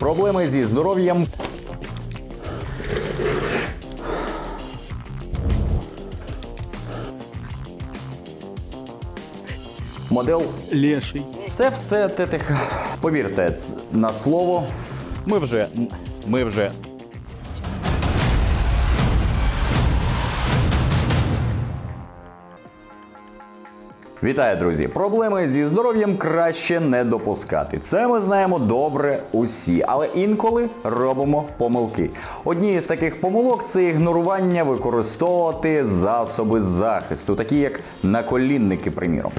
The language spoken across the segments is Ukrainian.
Проблеми зі здоров'ям. Модел Леший. це все ТТХ. Повірте, на слово. Ми вже. Ми вже. Вітаю, друзі! Проблеми зі здоров'ям краще не допускати. Це ми знаємо добре усі, але інколи робимо помилки. Однією з таких помилок це ігнорування використовувати засоби захисту, такі як наколінники, приміром.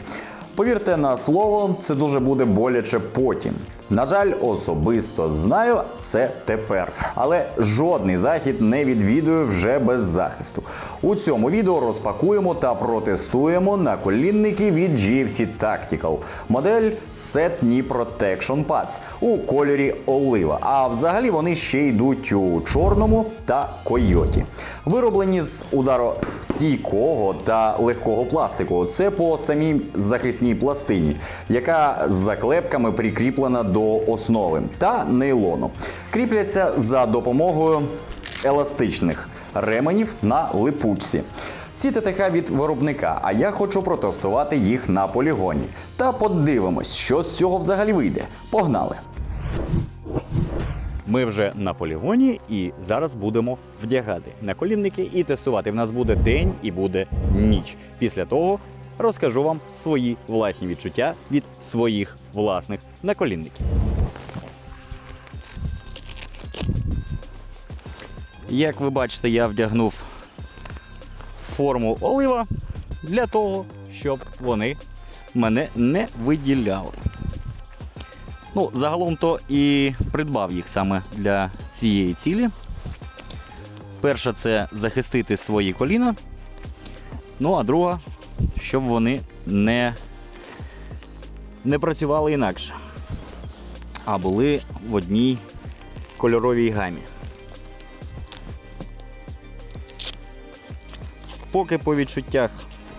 Повірте на слово, це дуже буде боляче потім. На жаль, особисто знаю це тепер, але жодний захід не відвідую вже без захисту. У цьому відео розпакуємо та протестуємо наколінники від GFC Tactical. Модель Set Knee Protection Pads у кольорі олива. А взагалі вони ще йдуть у чорному та койоті. Вироблені з ударостійкого та легкого пластику. Це по самій захисній пластині, яка з заклепками прикріплена до основи та нейлону. Кріпляться за допомогою еластичних ременів на липучці. Ці ТТХ від виробника, а я хочу протестувати їх на полігоні. Та подивимось, що з цього взагалі вийде. Погнали! Ми вже на полігоні і зараз будемо вдягати наколінники і тестувати. В нас буде день і буде ніч. Після того розкажу вам свої власні відчуття від своїх власних наколінників. Як ви бачите, я вдягнув форму олива для того, щоб вони мене не виділяли. Ну, загалом то і придбав їх саме для цієї цілі. Перша це захистити свої коліна. Ну, а друга, щоб вони не, не працювали інакше, а були в одній кольоровій гамі. Поки по відчуттях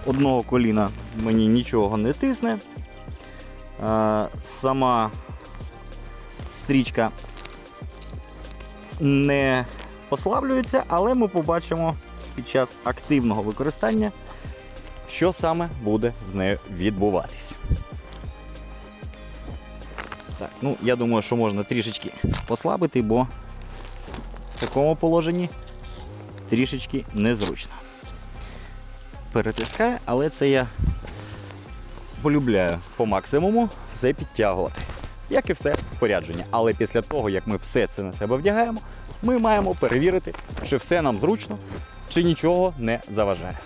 одного коліна мені нічого не тисне. Сама стрічка не послаблюється, але ми побачимо під час активного використання, що саме буде з нею відбуватись. Так, ну я думаю, що можна трішечки послабити, бо в такому положенні трішечки незручно. Перетискає, але це я полюбляю по максимуму все підтягувати. Як і все спорядження. Але після того, як ми все це на себе вдягаємо, ми маємо перевірити, чи все нам зручно, чи нічого не заважає.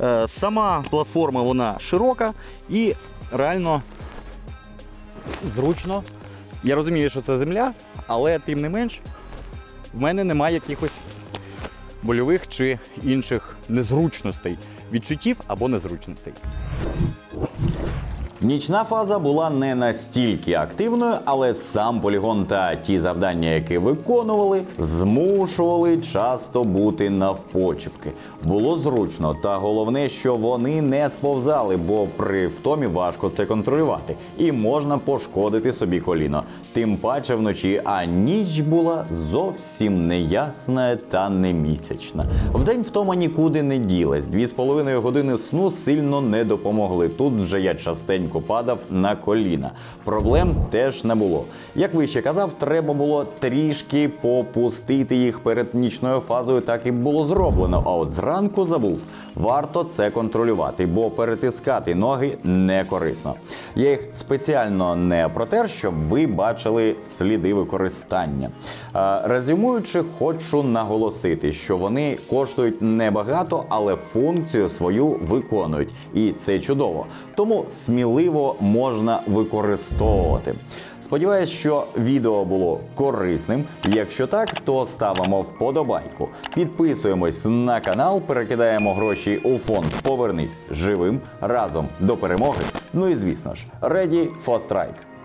Е, Сама платформа вона широка і реально зручно. Я розумію, що це земля, але тим не менш, в мене немає якихось больових чи інших незручностей, відчуттів або незручностей. Нічна фаза була не настільки активною, але сам полігон та ті завдання, які виконували, змушували часто бути навпочепки. Було зручно, та головне, що вони не сповзали, бо при втомі важко це контролювати, і можна пошкодити собі коліно. Тим паче вночі, а ніч була зовсім неясна та немісячна. Вдень втома нікуди не ділась. Дві з половиною години сну сильно не допомогли. Тут вже я частенько падав на коліна. Проблем теж не було. Як вище казав, треба було трішки попустити їх перед нічною фазою, так і було зроблено. А от зранку забув. Варто це контролювати, бо перетискати ноги не корисно. Я їх спеціально не протер, щоб ви бачили сліди використання. Резюмуючи, хочу наголосити, що вони коштують небагато, але функцію свою виконують, і це чудово. Тому сміливо можна використовувати. Сподіваюсь, що відео було корисним. Якщо так, то ставимо вподобайку. Підписуємось на канал, перекидаємо гроші у фонд Повернись живим разом до перемоги. Ну і звісно ж, ready for strike.